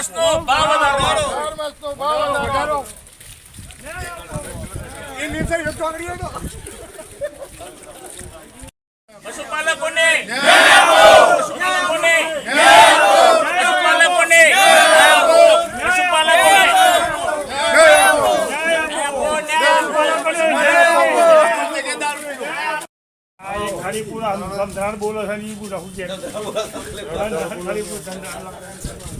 ઘાસનો ભાવ વધારો પશુપાલકોને પશુપાલકોને પશુપાલકોને પશુપાલકોને ખાલી પૂરા સમધાન બોલો છે ને ઈ પૂરા હું કેમ ખાલી પૂરા પેલી શેરડી બાયડી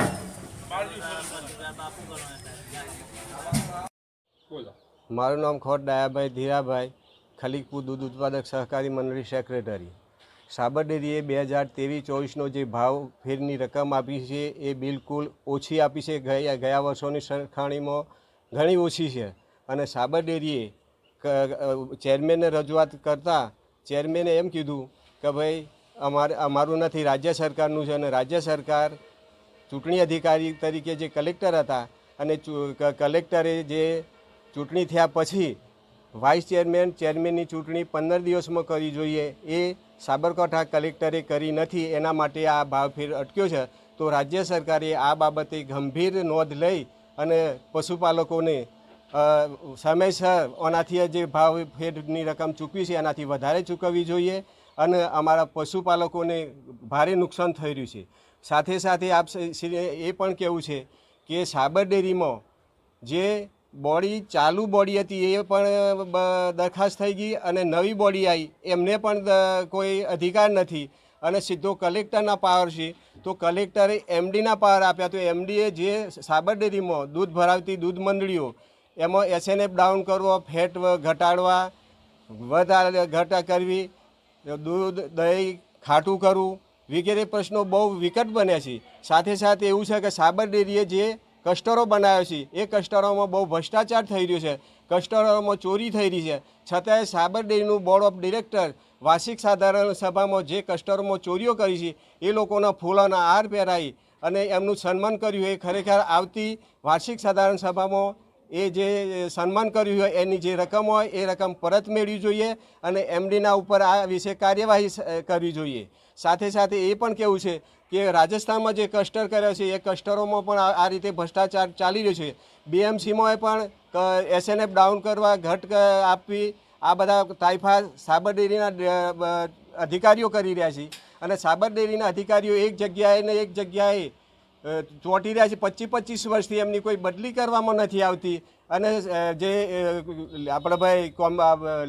નામ ખોટ ડાયાભાઈ ધીરાભાઈ ખલીકપુર દૂધ ઉત્પાદક સહકારી મંડળી સેક્રેટરી. સાબર ડેરીએ બે હજાર ત્રેવીસ ચોવીસનો જે ભાવ ફેરની રકમ આપી છે, એ બિલકુલ ઓછી આપી છે. ગયા ગયા વર્ષોની સરખામણીમાં ઘણી ઓછી છે. અને સાબર ડેરીએ ચેરમેનને રજૂઆત કરતાં ચેરમેને એમ કીધું કે ભાઈ, અમારે, અમારું નથી, રાજ્ય સરકારનું છે અને રાજ્ય સરકાર ચૂંટણી અધિકારી તરીકે જે કલેક્ટર હતા અને કલેક્ટરે જે ચૂંટણી થયા પછી વાઇસ ચેરમેન, ચેરમેનની ચૂંટણી પંદર દિવસમાં કરવી જોઈએ એ સાબરકાંઠા કલેક્ટરે કરી નથી. એના માટે આ ભાવફેર અટક્યો છે. તો રાજ્ય સરકારે આ બાબતે ગંભીર નોંધ લઈ અને પશુપાલકોને સમયસર ઓનાથી જે ભાવ ફેરની રકમ ચૂકવી છે એનાથી વધારે ચૂકવવી જોઈએ અને અમારા પશુપાલકોને ભારે નુકસાન થઈ રહ્યું છે. સાથે સાથે આપ એ પણ કહેવું છે કે સાબર ડેરીમાં જે બોડી, ચાલુ બોડી હતી એ પણ દરખાસ્ત થઈ ગઈ અને નવી બોડી આવી એમને પણ કોઈ અધિકાર નથી. અને સીધો કલેક્ટરના પાવર છે. તો કલેક્ટરે એમડીના પાવર આપ્યા. તો એમડીએ જે સાબર ડેરીમાં દૂધ ભરાવતી દૂધ મંડળીઓ, એમાં એસએનએફ ડાઉન કરવો, ફેટ ઘટાડવા, વધારે ઘટા કરવી, દૂધ દહીં ખાટું કરવું વગેરે પ્રશ્નો બહુ વિકટ બન્યા છે. સાથે સાથે એવું છે કે સાબર ડેરીએ જે કસ્ટરો બનાવ્યો છે, એ કસ્ટરોમાં બહુ ભ્રષ્ટાચાર થઈ રહ્યો છે. કસ્ટરોમાં ચોરી થઈ રહી છે. છતાંય સાબર ડેરીનું બોર્ડ ઓફ ડિરેક્ટર વાર્ષિક સાધારણ સભામાં જે કસ્ટરોમાં ચોરીઓ કરી છે, એ લોકોના ફૂલોના હાર પહેરાવી અને એમનું સન્માન કર્યું એ ખરેખર આવતી વાર્ષિક સાધારણ સભામાં એ જે સન્માન કર્યું હોય, એની જે રકમ હોય, એ રકમ પરત મેળવી જોઈએ અને એમડીના ઉપર આ વિશે કાર્યવાહી કરવી જોઈએ. સાથે સાથે એ પણ કેવું છે કે રાજસ્થાનમાં જે કસ્ટર કર્યો છે, એ કસ્ટરોમાં પણ આ રીતે ભ્રષ્ટાચાર ચાલી રહ્યો છે. બીએમસીમાં પણ એસએનએફ ડાઉન કરવા, ઘટ આપવી, આ બધા તાઇફા સાબર ડેરીના અધિકારીઓ કરી રહ્યા છે. અને સાબર ડેરીના અધિકારીઓ એક જગ્યાએ ને એક જગ્યાએ ચોંટી રહ્યા છે. પચીસ પચીસ વર્ષથી એમની કોઈ બદલી કરવામાં નથી આવતી. અને જે આપણા ભાઈ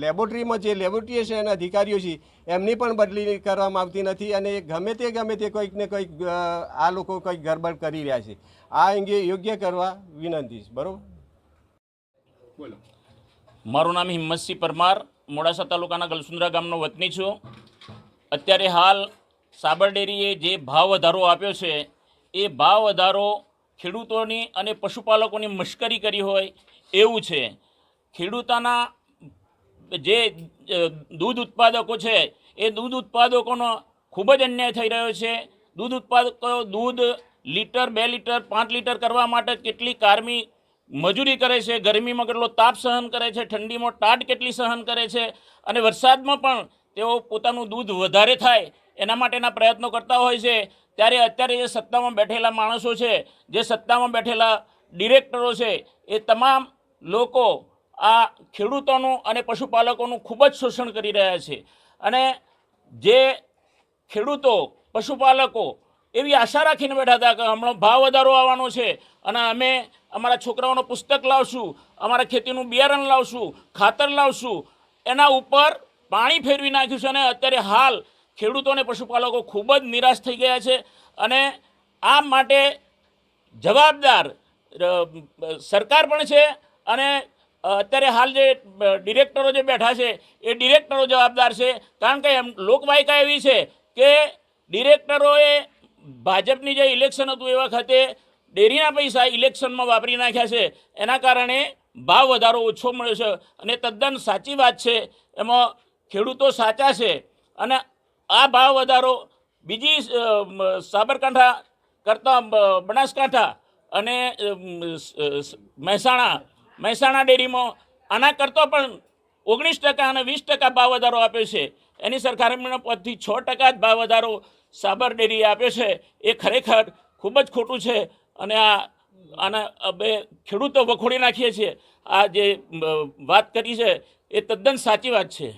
લેબોરેટરીમાં જે લેબોરેટરી અધિકારીઓ છે, એમની પણ બદલી કરવામાં આવતી નથી. અને ગમે તે ગમે તે કોઈક ને કોઈક આ લોકો કંઈક ગરબડ કરી રહ્યા છે. આ અંગે યોગ્ય કરવા વિનંતી છે. બરાબર? મારું નામ હિંમતસિંહ પરમાર. મોડાસા તાલુકાના ગલસુંદરા ગામનો વતની છું. અત્યારે હાલ સાબર ડેરીએ જે ભાવ વધારો આપ્યો છે એ ભાવ વધારો ખેડૂતોની અને પશુપાલકોની મશ્કરી કરી હોય એવું છે. ખેડૂતોના જે દૂધ ઉત્પાદકો છે, એ દૂધ ઉત્પાદકોનો ખૂબ જ અન્યાય થઈ રહ્યો છે. દૂધ ઉત્પાદકો દૂધ લીટર, બે લીટર, પાંચ લીટર કરવા માટે કેટલી કારમી મજૂરી કરે છે, ગરમીમાં કેટલો તાપ સહન કરે છે, ઠંડીમાં ટાટ કેટલી સહન કરે છે અને વરસાદમાં પણ તેઓ પોતાનું દૂધ વધારે થાય એના માટેના પ્રયત્નો કરતા હોય છે. ત્યારે અત્યારે જે સત્તામાં બેઠેલા માણસો છે, જે સત્તામાં બેઠેલા ડિરેક્ટરો છે, એ તમામ લોકો આ ખેડૂતોનું અને પશુપાલકોનું ખૂબ જ શોષણ કરી રહ્યા છે. અને જે ખેડૂતો, પશુપાલકો એવી આશા રાખીને બેઠા હતા કે હમણાં ભાવ વધારો આવવાનો છે અને અમે અમારા છોકરાઓનું પુસ્તક લાવશું, અમારા ખેતીનું બિયારણ લાવશું, ખાતર લાવશું, એના ઉપર પાણી ફેરવી નાખ્યું છે અને અત્યારે હાલ ખેડૂતો અને પશુપાલકો ખૂબ જ નિરાશ થઈ ગયા છે અને આ માટે જવાબદાર સરકાર પણ છે અને અત્યારે હાલ જે ડિરેક્ટરો જે બેઠા છે એ ડિરેક્ટરો જવાબદાર છે. કારણ કે એમ લોકવાયકા એવી છે કે ડિરેક્ટરોએ ભાજપની જે ઇલેક્શન હતું એ વખતે ડેરીના પૈસા ઇલેક્શનમાં વાપરી નાખ્યા છે. એના કારણે ભાવ વધારો ઓછો મળ્યો છે અને તદ્દન સાચી વાત છે. એમાં ખેડૂતો સાચા છે અને આ ભાવ વધારો બીજી સાબરકાંઠા કરતાં બનાસકાંઠા અને મહેસાણા મહેસાણા ડેરીમાં આના કરતાં પણ ઓગણીસ ટકા અને વીસ ટકા ભાવ વધારો આપ્યો છે. એની સરખામણીના પદથી છ ટકા જ ભાવ વધારો સાબર ડેરીએ આપ્યો છે. એ ખરેખર ખૂબ જ ખોટું છે અને આ, આના અમે ખેડૂતો વખોડી નાખીએ છીએ. આ જે વાત કરી છે એ તદ્દન સાચી વાત છે.